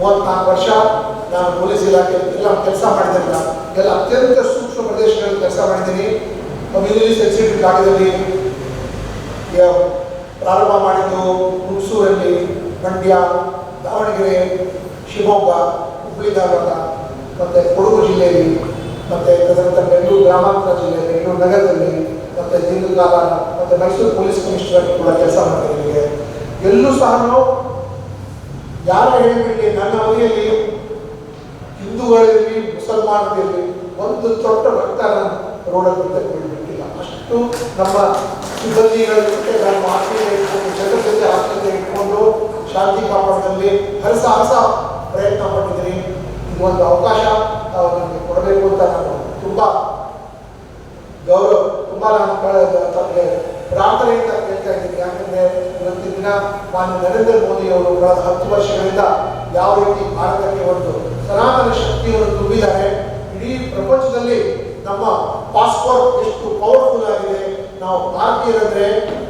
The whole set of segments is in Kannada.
ಮೂವತ್ನಾಲ್ಕು ವರ್ಷ ನಾನು ಪೊಲೀಸ್ ಇಲಾಖೆ ಎಲ್ಲ ಕೆಲಸ ಮಾಡಿದ್ದಿಲ್ಲ ಎಲ್ಲ ಅತ್ಯಂತ ಸೂಕ್ಷ್ಮ ಪ್ರದೇಶಗಳಲ್ಲಿ ಕೆಲಸ ಮಾಡಿದ್ದೀನಿ. ಕಮ್ಯುನಿಟಿ ಸೆನ್ಸಿಟಿವ್ ಜಾಗದಲ್ಲಿ ಯ- ಪ್ರಾರಂಭ ಮಾಡಿದ್ದು ಹುಣಸೂರಲ್ಲಿ ಮಂಡ್ಯ ದಾವಣಗೆರೆ, ಶಿವಮೊಗ್ಗ ಹುಬ್ಬಳ್ಳಿ ಧಾರವಾಡ ಮತ್ತು ಕೊಡಗು ಜಿಲ್ಲೆಯಲ್ಲಿ, ಮತ್ತು ತದನಂತರ ಬೆಂಗಳೂರು ಗ್ರಾಮಾಂತರ ಜಿಲ್ಲೆ ಬೆಂಗಳೂರು ನಗರದಲ್ಲಿ, ಮತ್ತು ದೀರ್ಘಕಾಲ ಮತ್ತು ಮೈಸೂರು ಪೊಲೀಸ್ ಕಮಿಷನರ್ ಕೂಡ ಕೆಲಸ ಮಾಡ್ತಿದ್ದೀನಿ ಎಲ್ಲೂ ಸಹ ನಾವು ಯಾರ ಹೇಳಿಬಿಡಿ ನನ್ನ ಅವಧಿಯಲ್ಲಿ ಹಿಂದೂಗಳಲ್ಲಿ, ಮುಸಲ್ಮಾನರಲ್ಲಿ ಒಂದು ದೊಡ್ಡ ಭಕ್ತ ರೋಡಲ್ಲಿ ಬಿಟ್ಟಿಲ್ಲ ಅಷ್ಟು ನಮ್ಮ ಸಿಬ್ಬಂದಿಗಳ ಜೊತೆ ನಮ್ಮ ಆತ್ಮೀಯ ಇಟ್ಕೊಂಡು, ಜನರ ಜೊತೆ ಆತ್ಮೀಯತೆ ಇಟ್ಕೊಂಡು ಶಾಂತಿ ಕಾಪಾಡದಲ್ಲಿ ಹರಸಾಹಸ ಪ್ರಯತ್ನ ಪಟ್ಟಿದ್ದೀನಿ. ಒಂದು ಅವಕಾಶ ನಮಗೆ ಕೊಡಬೇಕು ಅಂತ ನಾನು ತುಂಬ ಗೌರವ, ತುಂಬ ನಾನು ಪ್ರಾರ್ಥನೆಯಿಂದ ದಿನ ನರೇಂದ್ರ ಮೋದಿ ಅವರು ಕಳೆದ ಹತ್ತು ವರ್ಷಗಳಿಂದ ಯಾವ ರೀತಿ ಭಾರತಕ್ಕೆ ಒಂದು ಸನಾತನ ಶಕ್ತಿಯನ್ನು ತುಂಬಿದ್ದಾರೆ. ಇಡೀ ಪ್ರಪಂಚದಲ್ಲಿ ನಮ್ಮ ಪಾಸ್ಪೋರ್ಟ್ ಎಷ್ಟು ಪವರ್ಫುಲ್ ಆಗಿದೆ. ನಾವು ಭಾರತೀಯರಂದ್ರೆ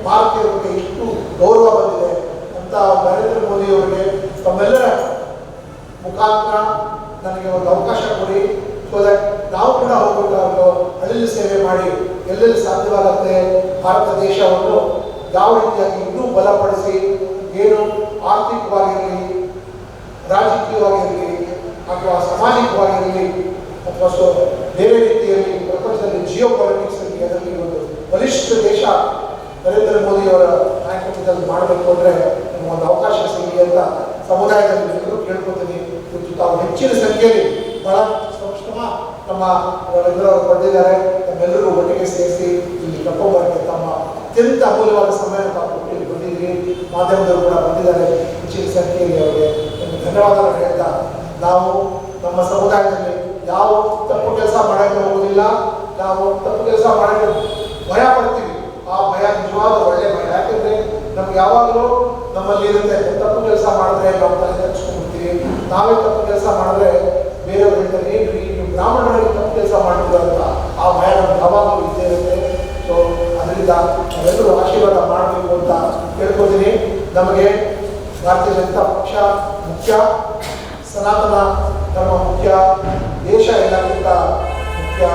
ಭಾರತೀಯರ ಬಗ್ಗೆ ಎಷ್ಟು ಗೌರವ ಬಂದಿದೆ ಅಂತ ನರೇಂದ್ರ ಮೋದಿ ಅವರಿಗೆ ತಮ್ಮೆಲ್ಲರ ಮುಖಾಂತರ ನನಗೆ ಒಂದು ಅವಕಾಶ ಕೊಡಿ. ಸೊ ದಟ್ ನಾವು ಕೂಡ ಹೋಗ್ಬಿಟ್ಟು ಹಳ್ಳಿ ಸೇವೆ ಮಾಡಿ ಎಲ್ಲೆಲ್ಲಿ ಸಾಧ್ಯವಾಗುತ್ತೆ, ಭಾರತ ದೇಶವನ್ನು ಯಾವ ರೀತಿಯಾಗಿ ಇನ್ನೂ ಬಲಪಡಿಸಿ ಏನು ಆರ್ಥಿಕವಾಗಿರಲಿ, ರಾಜಕೀಯವಾಗಿರಲಿ ಅಥವಾ ಸಾಮಾಜಿಕವಾಗಿರಲಿ, ಅಥವಾ ಬೇರೆ ರೀತಿಯಲ್ಲಿ ಪ್ರಪಂಚದಲ್ಲಿ ಜಿಯೋ ಪಾಲಿಟಿಕ್ಸ್ ಅದರಲ್ಲಿ ಒಂದು ಬಲಿಷ್ಠ ದೇಶ ನರೇಂದ್ರ ಮೋದಿಯವರ ನಾಯಕತ್ವದಲ್ಲಿ ಮಾಡಬೇಕು ಅಂದರೆ ಒಂದು ಅವಕಾಶ ಸಿಗಲಿ ಅಂತ ಸಮುದಾಯದಲ್ಲಿ ಕೇಳ್ಕೊತೀನಿ ಮತ್ತು ತಾವು ಹೆಚ್ಚಿನ ಸಂಖ್ಯೆಯಲ್ಲಿ ಬಹಳ ಶ್ರಮ ನಮ್ಮ ನಾವೆಲ್ಲರೂ ಪಡೆದಿದ್ದಾರೆ. ತಮ್ಮೆಲ್ಲರೂ ಒಟ್ಟಿಗೆ ಸೇರಿಸಿ ಇಲ್ಲಿ ಕರ್ಕೊಂಡ್ಬರಕ್ಕೆ ತಮ್ಮ ಅತ್ಯಂತ ಅಮೂಲ್ಯವಾದ ಸಮಯ ಇಲ್ಲಿ ಬಂದಿದ್ದೀರಿ. ಮಾಧ್ಯಮದವರು ಕೂಡ ಬಂದಿದ್ದಾರೆ. ಹೆಚ್ಚಿನ ಸಂಖ್ಯೆಯಲ್ಲಿ ಅವರಿಗೆ ಧನ್ಯವಾದಗಳು ಹೇಳ್ತಾ. ನಾವು ನಮ್ಮ ಸಮುದಾಯದಲ್ಲಿ ಯಾವ ತಪ್ಪು ಕೆಲಸ ಮಾಡಕ್ಕೆ ಹೋಗೋದಿಲ್ಲ. ನಾವು ತಪ್ಪು ಕೆಲಸ ಮಾಡಕ್ಕೆ ಭಯ ಪಡ್ತೀವಿ ಆ ಭಯ ನಿಜವಾದ ಒಳ್ಳೆ ಭಯ. ಯಾಕಂದ್ರೆ ನಮ್ಗೆ ಯಾವಾಗಲೂ ನಮ್ಮಲ್ಲಿ ಇರುತ್ತೆ, ತಪ್ಪು ಕೆಲಸ ಮಾಡಿದ್ರೆ ನಾವು ತಲೆ ತಗ್ಸ್ಕೊಂಡ್ಬಿಡ್ತೀವಿ ನಾವೇ ತಪ್ಪು ಕೆಲಸ ಮಾಡಿದ್ರೆ ಬೇರೆಯವರು ಹೇಳ್ತಾರೆ ಏನು ಬ್ರಾಹ್ಮಣರಲ್ಲಿ ಬ್ರಾಹ್ಮಣರಿಗೆ ತಪ್ಪು ಕೆಲಸ ಮಾಡಿದ್ರು ಅಂತ ಆ ಭಯ ನಮ್ಗೆ ಸೊ ನಾವೆಲ್ಲರೂ ಆಶೀರ್ವಾದ ಮಾಡಬೇಕು ಅಂತ ಕೇಳ್ಕೊತೀನಿ ನಮಗೆ ಭಾರತೀಯ ಜನತಾ ಪಕ್ಷ ಮುಖ್ಯ, ಸನಾತನ ಧರ್ಮ ಮುಖ್ಯ, ದೇಶ ಎಲ್ಲಕ್ಕಿಂತ ಮುಖ್ಯ.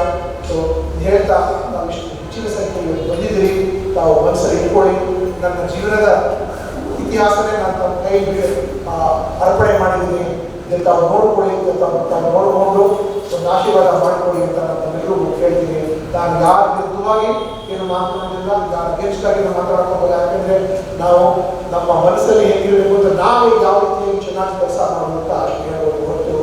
ಸೊ ಹೇಳ್ತಾ ನಾವು ಇಷ್ಟು ಹೆಚ್ಚಿನ ಸಂಖ್ಯೆಯಲ್ಲಿ ಬಂದಿದ್ದೀರಿ. ತಾವು ಮನಸ್ಸಲ್ಲಿ ಇಟ್ಕೊಳ್ಳಿ. ನನ್ನ ಜೀವನದ ಇತಿಹಾಸನೇ ನಾನು ತಮ್ಮ ಕೈಗೆ ಅರ್ಪಣೆ ಮಾಡಿದ್ದೀನಿ. ತಾವು ನೋಡ್ಕೊಳ್ಳಿ ಅಂತ ತಾವು ನೋಡಿಕೊಂಡು, ಒಂದು ಆಶೀರ್ವಾದ ಮಾಡಿಕೊಳ್ಳಿ ಅಂತ ನಾನು ನಾನು ಯಾರ ವಿರುದ್ಧವಾಗಿ ಏನು ಅಗೇನ್ಸ್ಟ್ ಆಗಿ ನಾವು ಮಾತಾಡೋಕ್ಕಾಗಲ್ಲ ಯಾಕಂದ್ರೆ ನಾವು ನಮ್ಮ ಮನಸ್ಸಲ್ಲಿ ಹೇಗಿರಬೇಕು ಅಂತ ನಾವು ಯಾವ ರೀತಿ ಚೆನ್ನಾಗಿ ಕೆಲಸ ಮಾಡೋದು ಅಂತ ಅಷ್ಟು ಹೇಳ್ಬೋದು ಹೊರತು.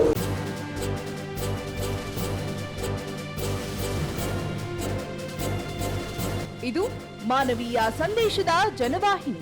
ಇದು ಮಾನವೀಯ ಸಂದೇಶದ ಜನವಾಹಿನಿ.